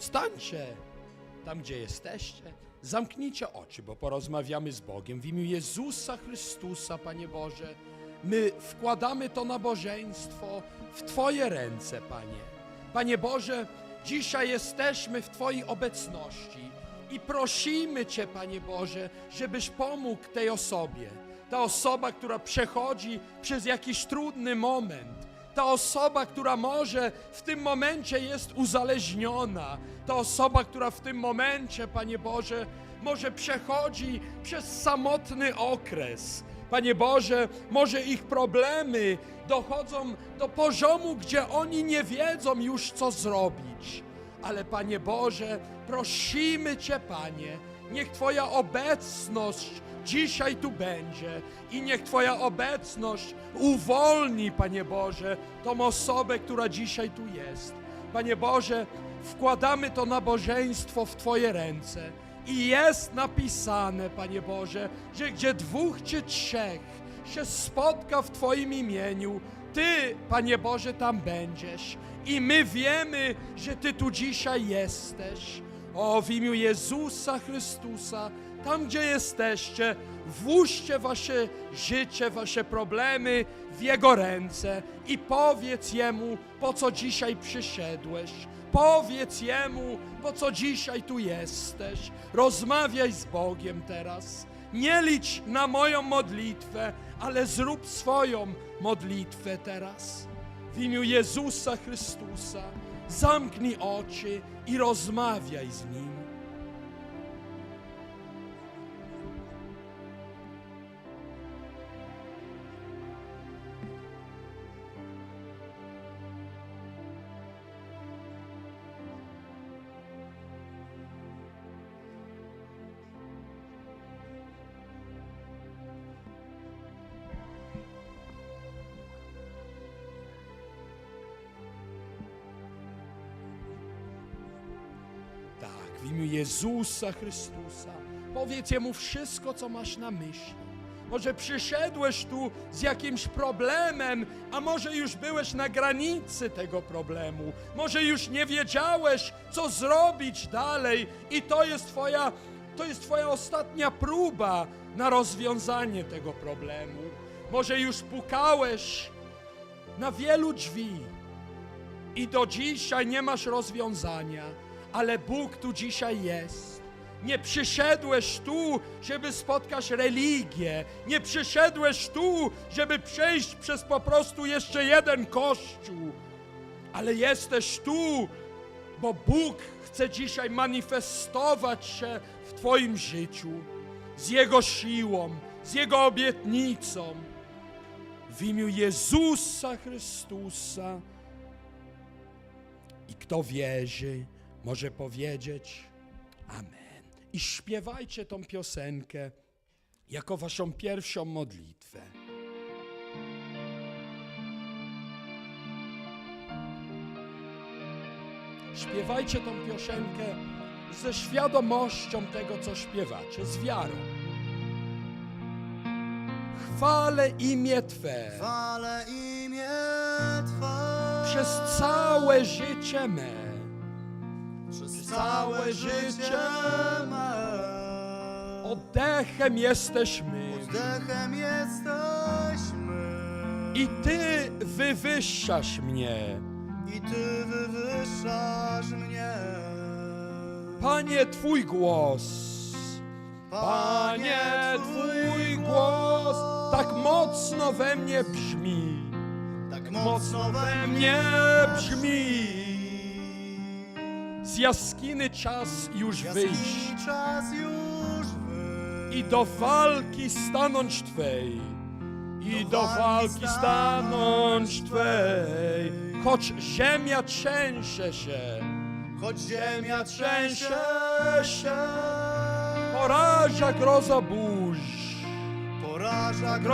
Stańcie tam, gdzie jesteście. Zamknijcie oczy, bo porozmawiamy z Bogiem. W imię Jezusa Chrystusa, Panie Boże, my wkładamy to nabożeństwo w Twoje ręce, Panie. Panie Boże, dzisiaj jesteśmy w Twojej obecności i prosimy Cię, Panie Boże, żebyś pomógł tej osobie. Ta osoba, która przechodzi przez jakiś trudny moment, ta osoba, która może w tym momencie jest uzależniona, ta osoba, która w tym momencie, Panie Boże, może przechodzi przez samotny okres. Panie Boże, może ich problemy dochodzą do poziomu, gdzie oni nie wiedzą już, co zrobić. Ale Panie Boże, prosimy Cię, Panie, niech Twoja obecność dzisiaj tu będzie i niech Twoja obecność uwolni, Panie Boże, tą osobę, która dzisiaj tu jest. Panie Boże, wkładamy to nabożeństwo w Twoje ręce i jest napisane, Panie Boże, że gdzie dwóch czy trzech się spotka w Twoim imieniu, Ty, Panie Boże, tam będziesz. I my wiemy, że Ty tu dzisiaj jesteś. O, w imię Jezusa Chrystusa, tam gdzie jesteście, włóżcie wasze życie, wasze problemy w Jego ręce i powiedz Jemu, po co dzisiaj przyszedłeś. Powiedz Jemu, po co dzisiaj tu jesteś. Rozmawiaj z Bogiem teraz. Nie licz na moją modlitwę, ale zrób swoją modlitwę teraz. W imię Jezusa Chrystusa zamknij oczy i rozmawiaj z Nim. Imię Jezusa Chrystusa. Powiedz Jemu wszystko, co masz na myśli. Może przyszedłeś tu z jakimś problemem, a może już byłeś na granicy tego problemu. Może już nie wiedziałeś, co zrobić dalej i to jest twoja, to jest twoja ostatnia próba na rozwiązanie tego problemu. Może już pukałeś na wielu drzwi, i do dzisiaj nie masz rozwiązania, ale Bóg tu dzisiaj jest. Nie przyszedłeś tu, żeby spotkać religię. Nie przyszedłeś tu, żeby przejść przez po prostu jeszcze jeden kościół. Ale jesteś tu, bo Bóg chce dzisiaj manifestować się w Twoim życiu z Jego siłą, z Jego obietnicą. W imię Jezusa Chrystusa. I kto wierzy, może powiedzieć Amen. I śpiewajcie tą piosenkę jako waszą pierwszą modlitwę. Śpiewajcie tą piosenkę ze świadomością tego, co śpiewacie, z wiarą. Chwalę imię Twe Chwalę imię Twe przez całe życie me. Całe życie me. Oddechem jesteśmy Oddechem jesteśmy i Ty wywyższasz mnie. i Ty wywyższasz mnie. Panie, Twój głos, Panie, Twój głos tak mocno we mnie brzmi, tak mocno we mnie brzmi. Jaskiny czas już wyjść i do walki stanąć Twej. I do walki stanąć Twej. Choć ziemia trzęsie się, choć ziemia trzęsie się, poraża groza burz. poraża